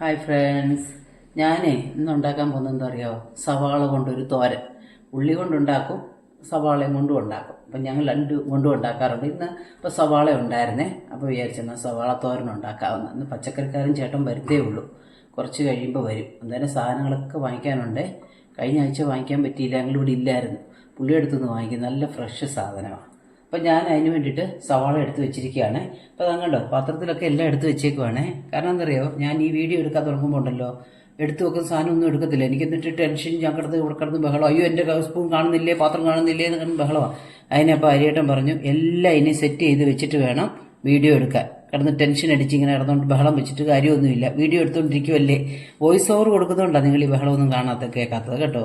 Hi friends ഞാനേ ഇന്ന് ഉണ്ടാക്കാൻ പോകുന്നത് എന്താ അറിയാമോ സവാള കൊണ്ടൊരു തോരൻ. ഉള്ളി കൊണ്ടുണ്ടാക്കും സവാളയും കൊണ്ടും ഉണ്ടാക്കും. അപ്പം ഞങ്ങൾ രണ്ട് കൊണ്ടും ഉണ്ടാക്കാറുണ്ട്. ഇന്ന് ഇപ്പോൾ സവാള ഉണ്ടായിരുന്നേ. അപ്പോൾ വിചാരിച്ചെന്നാൽ സവാള തോരൻ ഉണ്ടാക്കാവുന്ന. ഇന്ന് പച്ചക്കറിക്കാരൻ ചേട്ടൻ വരുത്തേ ഉള്ളൂ. കുറച്ച് കഴിയുമ്പോൾ വരും. എന്തായാലും സാധനങ്ങളൊക്കെ വാങ്ങിക്കാനുണ്ട്. കഴിഞ്ഞ ആഴ്ച വാങ്ങിക്കാൻ പറ്റിയില്ല. ഞങ്ങളിവിടെ ഇല്ലായിരുന്നു. പുള്ളിയെടുത്തുനിന്ന് വാങ്ങിക്കും. നല്ല ഫ്രഷ് സാധനമാണ് അപ്പം ഞാൻ അതിന് വേണ്ടിയിട്ട് സവാള എടുത്ത് വെച്ചിരിക്കുകയാണ്. അപ്പോൾ അതങ്ങണ്ടോ പാത്രത്തിലൊക്കെ എല്ലാം എടുത്ത് വെച്ചേക്കുവാണേ. കാരണം എന്തറിയോ ഞാൻ ഈ വീഡിയോ എടുക്കാൻ തുടങ്ങുമ്പോൾ ഉണ്ടല്ലോ എടുത്തു വെക്കുന്ന സാധനം ഒന്നും എടുക്കത്തില്ല. എനിക്ക് എന്നിട്ട് ടെൻഷൻ ഞാൻ കിടന്ന് ഇവിടെ കിടന്ന് ബഹളം അയ്യോ എന്റെ സ്പൂൺ കാണുന്നില്ലേ പാത്രം കാണുന്നില്ലേ എന്ന് കിടന്ന് ബഹളമാണ് അതിനപ്പോൾ അരിയേട്ടൻ പറഞ്ഞു എല്ലാം ഇനി സെറ്റ് ചെയ്ത് വെച്ചിട്ട് വേണം വീഡിയോ എടുക്കാൻ. കിടന്ന് ടെൻഷൻ അടിച്ച് ഇങ്ങനെ കിടന്നുകൊണ്ട് ബഹളം വെച്ചിട്ട് കാര്യമൊന്നുമില്ല. വീഡിയോ എടുത്തുകൊണ്ടിരിക്കുമല്ലേ വോയിസ് ഓവർ കൊടുക്കുന്നതുകൊണ്ടാണ് നിങ്ങൾ ഈ ബഹളമൊന്നും കാണാത്ത കേൾക്കാത്തത് കേട്ടോ?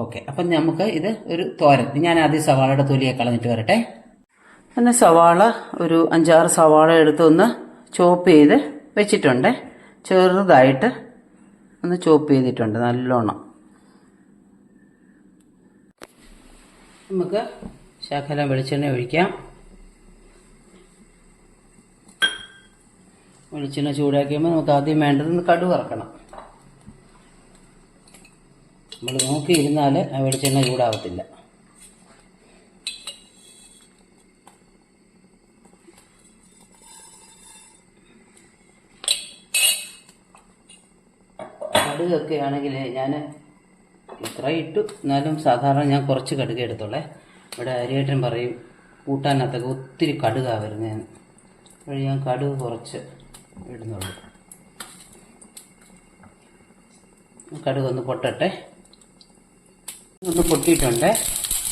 ഓക്കെ അപ്പം നമുക്ക് ഇത് ഒരു തോരൻ. ഞാൻ ആദ്യം സവാളയുടെ തൊലിയെ കളഞ്ഞിട്ട് വരട്ടെ. പിന്നെ സവാള ഒരു അഞ്ചാറ് സവാള എടുത്ത് ഒന്ന് ചോപ്പ് ചെയ്ത് വെച്ചിട്ടുണ്ട്. ചെറുതായിട്ട് ഒന്ന് ചോപ്പ് ചെയ്തിട്ടുണ്ട് നല്ലോണം. നമുക്ക് ശാഖല വെളിച്ചെണ്ണ ഒഴിക്കാം. വെളിച്ചെണ്ണ ചൂടാക്കിയുമ്പോൾ നമുക്ക് ആദ്യം വേണ്ടത് കടുക് വറക്കണം. നമ്മൾ നോക്കിയിരുന്നാൽ ആ വെളിച്ചെണ്ണ ചൂടാവത്തില്ല. കടുകൊക്കെ ആണെങ്കിൽ ഞാൻ ഇത്ര ഇട്ടു. എന്നാലും സാധാരണ ഞാൻ കുറച്ച് കടുക എടുത്തോളേ ഇവിടെ അരിയേട്ടൻ പറയും കൂട്ടാനകത്തൊക്കെ ഒത്തിരി കടുകാണ് വരുന്നതെന്ന് അപ്പോൾ ഞാൻ കടുക് കുറച്ച് ഇടുന്നുള്ളൂ. കടുക് ഒന്ന് പൊട്ടട്ടെ. ഒന്ന് പൊട്ടിയിട്ടുണ്ട്.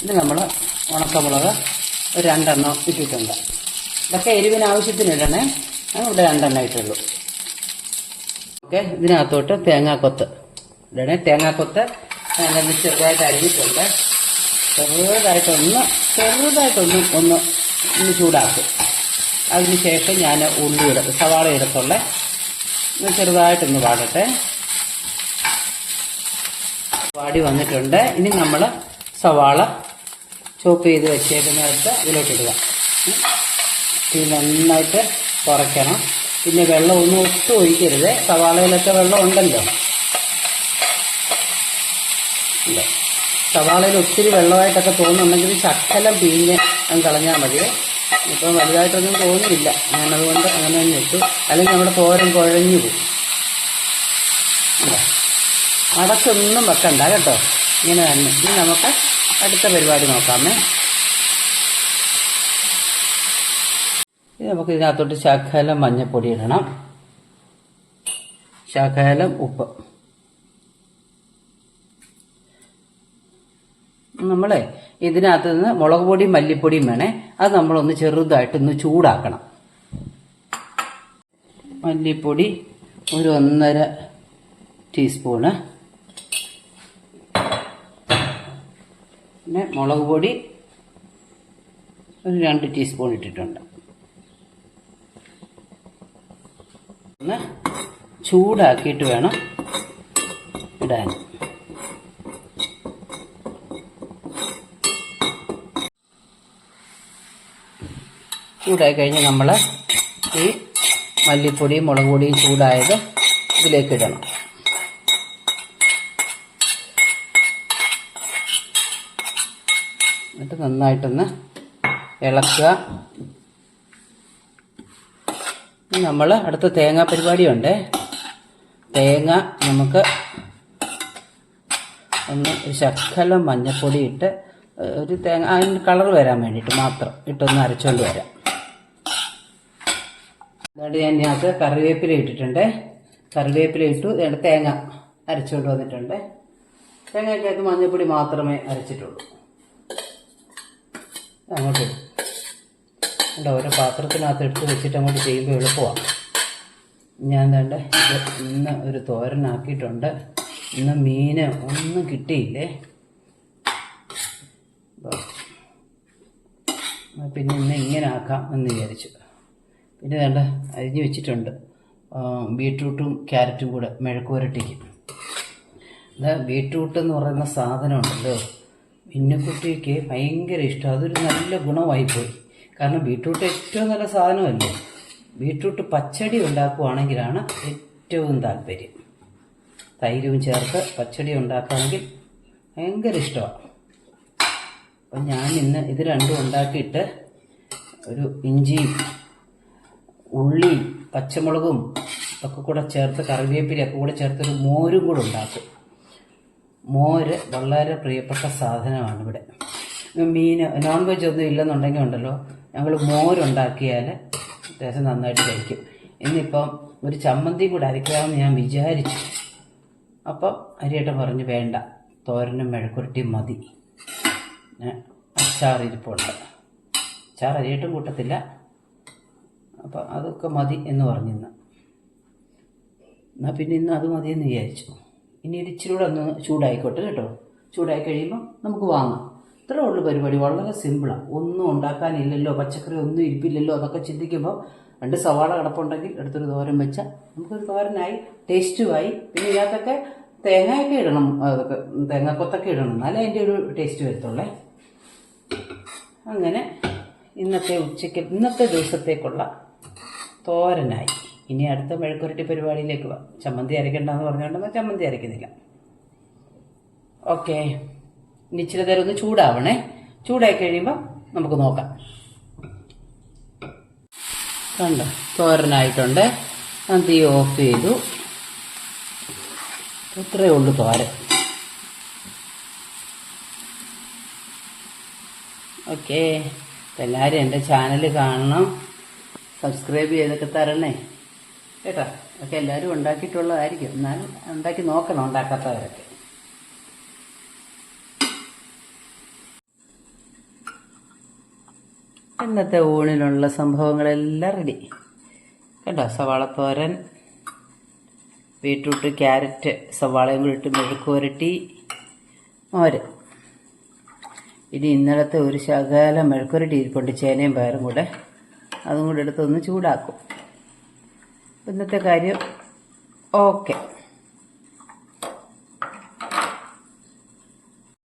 ഇത് നമ്മൾ ഉണക്കമുളക് ഒരു രണ്ടെണ്ണം ഇട്ടിട്ടുണ്ട്. ഇതൊക്കെ എരിവിന് ആവശ്യത്തിന് ഇടണേ ഇവിടെ രണ്ടെണ്ണം ഇട്ടുള്ളൂ. ഓക്കെ ഇതിനകത്തോട്ട് തേങ്ങാക്കൊത്ത് ഇടണേ. തേങ്ങാക്കൊത്ത് അതിനൊന്ന് ചെറുതായിട്ട് അരിഞ്ഞിട്ടുണ്ട്. ചെറുതായിട്ടൊന്ന് ചെറുതായിട്ടൊന്ന് ഒന്ന് ഒന്ന് ചൂടാക്കും. അതിന് ശേഷം ഞാൻ ഉള്ളി ഇട സവാള ഇടത്തുള്ള. ചെറുതായിട്ടൊന്ന് പാടട്ടെ വാടി വന്നിട്ടുണ്ട്. ഇനി നമ്മൾ സവാള ചോപ്പ് ചെയ്ത് വെച്ചേക്കുന്നിടത്ത് അതിലോട്ടിടുക ഇടുക. ഇത് നന്നായിട്ട് കുറയ്ക്കണം. പിന്നെ വെള്ളം ഒന്നും ഒട്ടും ഒഴിക്കരുത്. സവാളയിലൊക്കെ വെള്ളം ഉണ്ടല്ലോ. സവാളയിൽ ഒത്തിരി വെള്ളമായിട്ടൊക്കെ തോന്നുന്നുണ്ടെങ്കിൽ ശക്കലം പിഴിഞ്ഞ് കളഞ്ഞാൽ മതി. ഇപ്പം വലുതായിട്ടൊന്നും തോന്നുന്നില്ല. ഞാനതുകൊണ്ട് അങ്ങനെ തന്നെ ഇട്ടു. അല്ലെങ്കിൽ നമ്മുടെ തോരം കുഴഞ്ഞു പോകും. അടച്ചൊന്നും വെക്കണ്ട കേട്ടോ. ഇങ്ങനെ തന്നെ. ഇനി നമുക്ക് അടുത്ത പരിപാടി നോക്കാമേ. ഇനി നമുക്ക് ഇതിനകത്തോട്ട് ശാഖാലം മഞ്ഞപ്പൊടി ഇടണം. ശാഖാലം ഉപ്പ്. നമ്മളെ ഇതിനകത്ത് നിന്ന് മുളക് പൊടിയും മല്ലിപ്പൊടിയും വേണേ. അത് നമ്മളൊന്ന് ചെറുതായിട്ടൊന്ന് ചൂടാക്കണം. മല്ലിപ്പൊടി ഒരു ഒന്നര ടീസ്പൂണ്. പിന്നെ മുളക് പൊടി ഒരു രണ്ട് ടീസ്പൂൺ ഇട്ടിട്ടുണ്ട്. ഒന്ന് ചൂടാക്കിയിട്ട് വേണം ഇടാൻ. ചൂടായി കഴിഞ്ഞ് നമ്മൾ ഈ മല്ലിപ്പൊടിയും മുളക് പൊടിയും ചൂടായത് ഇതിലേക്ക് ഇടണം എന്നിട്ട് നന്നായിട്ടൊന്ന് ഇളക്കുക. നമ്മൾ അടുത്ത തേങ്ങ പരിപാടിയുണ്ട്. തേങ്ങ നമുക്ക് ഒന്ന് ഒരു ശക്കലം മഞ്ഞപ്പൊടി ഇട്ട് ഒരു തേങ്ങ അതിന് കളർ വരാൻ വേണ്ടിയിട്ട് മാത്രം ഇട്ടൊന്ന് അരച്ചുകൊണ്ട് വരാം. അതുകൊണ്ട് ഞാൻ ഇതിനകത്ത് കറിവേപ്പില ഇട്ടിട്ടുണ്ട്. കറിവേപ്പില ഇട്ടു തേങ്ങ അരച്ചുകൊണ്ട് വന്നിട്ടുണ്ട്. തേങ്ങയ്ക്കകത്ത് മഞ്ഞപ്പൊടി മാത്രമേ അരച്ചിട്ടുള്ളൂ. അങ്ങോട്ട് ഉണ്ട് ഓരോ പാത്രത്തിനകത്ത് എടുത്ത് വെച്ചിട്ട് അങ്ങോട്ട് ചെയ്യുമ്പോൾ എളുപ്പമാണ് ഞാൻ തേണ്ട ഇന്ന് ഒരു തോരനാക്കിയിട്ടുണ്ട്. ഇന്ന് മീൻ ഒന്നും കിട്ടിയില്ലേ. പിന്നെ ഇന്ന് ഇങ്ങനെ ആക്കാം എന്ന് വിചാരിച്ചു. പിന്നെ വേണ്ട അരിഞ്ഞ് വെച്ചിട്ടുണ്ട്. ബീട്രൂട്ടും ക്യാരറ്റും കൂടെ മെഴുക്കുവരട്ടിക്ക്. ഇത് ബീട്രൂട്ട് എന്ന് പറയുന്ന സാധനം ഉണ്ടല്ലോ മിന്നുക്കുട്ടിക്ക് ഭയങ്കര ഇഷ്ടം. അതൊരു നല്ല ഗുണമായിപ്പോയി. കാരണം ബീട്രൂട്ട് ഏറ്റവും നല്ല സാധനമല്ലേ? ബീട്രൂട്ട് പച്ചടി ഉണ്ടാക്കുവാണെങ്കിലാണ് ഏറ്റവും താല്പര്യം. തൈരും ചേർത്ത് പച്ചടി ഉണ്ടാക്കുകയാണെങ്കിൽ ഭയങ്കര ഇഷ്ടമാണ് അപ്പം ഞാൻ ഇന്ന് ഇത് രണ്ടും ഉണ്ടാക്കിയിട്ട് ഒരു ഇഞ്ചിയും ഉള്ളി പച്ചമുളകും ഒക്കെ കൂടെ ചേർത്ത് കറിവേപ്പിലൊക്കെ കൂടെ ചേർത്തൊരു മോരും കൂടെ ഉണ്ടാക്കും. മോര് വളരെ പ്രിയപ്പെട്ട സാധനമാണ് ഇവിടെ. മീൻ നോൺ വെജ് ഒന്നും ഇല്ലെന്നുണ്ടെങ്കിൽ ഉണ്ടല്ലോ. ഞങ്ങൾ മോരുണ്ടാക്കിയാൽ അത്യാവശ്യം നന്നായിട്ട് കഴിക്കും. ഇന്നിപ്പം ഒരു ചമ്മന്തി കൂടെ അരയ്ക്കാമെന്ന് ഞാൻ വിചാരിച്ചു. അപ്പം അരിയേട്ടൻ പറഞ്ഞു വേണ്ട തോരനും മെഴക്കുരുട്ടിയും മതി. അച്ചാർ ഇരിപ്പുണ്ട്. അച്ചാർ അരിയേട്ടും കൂട്ടത്തില്ല. അപ്പം അതൊക്കെ മതി എന്ന് പറഞ്ഞിന്ന് എന്നാൽ പിന്നെ ഇന്ന് അത് മതിയെന്ന് വിചാരിച്ചു. ഇനി ഒരു ഇച്ചിരി കൂടെ ഒന്ന് ചൂടായിക്കോട്ടെ കേട്ടോ. ചൂടായി കഴിയുമ്പോൾ നമുക്ക് വാങ്ങാം. ഇത്രേ ഉള്ളൂ പരിപാടി. വളരെ സിമ്പിളാണ് ഒന്നും ഉണ്ടാക്കാനില്ലല്ലോ. പച്ചക്കറി ഒന്നും ഇരിപ്പില്ലല്ലോ. അതൊക്കെ ചിന്തിക്കുമ്പോൾ രണ്ട് സവാള കിടപ്പുണ്ടെങ്കിൽ എടുത്തൊരു തോരൻ വെച്ചാൽ നമുക്കൊരു തോരനായി ടേസ്റ്റുമായി. പിന്നെ ഇതിനകത്തൊക്കെ തേങ്ങയൊക്കെ ഇടണം. അതൊക്കെ തേങ്ങാക്കൊത്തൊക്കെ ഇടണം. എന്നാലേ അതിന്റെ ഒരു ടേസ്റ്റ് വരത്തുള്ളേ. അങ്ങനെ ഇന്നത്തെ ഉച്ചയ്ക്ക് ഇന്നത്തെ ദിവസത്തേക്കുള്ള തോരനായി. ഇനി അടുത്ത മെഴുക്കുരട്ടി പരിപാടിയിലേക്ക് വാ. ചമ്മന്തി അരയ്ക്കണ്ടെന്ന് പറഞ്ഞുകൊണ്ടെന്നാൽ ചമ്മന്തി അരയ്ക്കുന്നില്ല. ഓക്കെ. ഇനി ഇച്ചിരി നേരം ഒന്ന് ചൂടാവണേ. ചൂടായി കഴിയുമ്പോൾ നമുക്ക് നോക്കാം. കണ്ടോ? തോരനായിട്ടുണ്ട്. ഞാൻ തീ ഓഫ് ചെയ്തു. ഇത്രയേ ഉള്ളൂ തോരൻ. ഓക്കെ. എല്ലാവരും എന്റെ ചാനൽ കാണണം. സബ്സ്ക്രൈബ് ചെയ്തൊക്കെ തരണേ. കേട്ടോ? ഒക്കെ എല്ലാവരും ഉണ്ടാക്കിയിട്ടുള്ളതായിരിക്കും. എന്നാലും ഉണ്ടാക്കി നോക്കണം ഉണ്ടാക്കാത്തവരൊക്കെ. ഇന്നത്തെ ഊണിനുള്ള സംഭവങ്ങളെല്ലാം റെഡി. കേട്ടോ? സവാളത്തോരൻ ബീട്രൂട്ട് ക്യാരറ്റ് സവാളയും കൂടി ഇട്ട് മെഴുക്ക് പുരട്ടി മോര്. ഇനി ഇന്നലത്തെ ഒരു ശകല മെഴുക്കുരട്ടി ഇരിപ്പുണ്ട് ചേനയും പയറും കൂടെ അതും കൂടെ എടുത്തൊന്ന് ചൂടാക്കും. ഇന്നത്തെ കാര്യം. ഓക്കെ.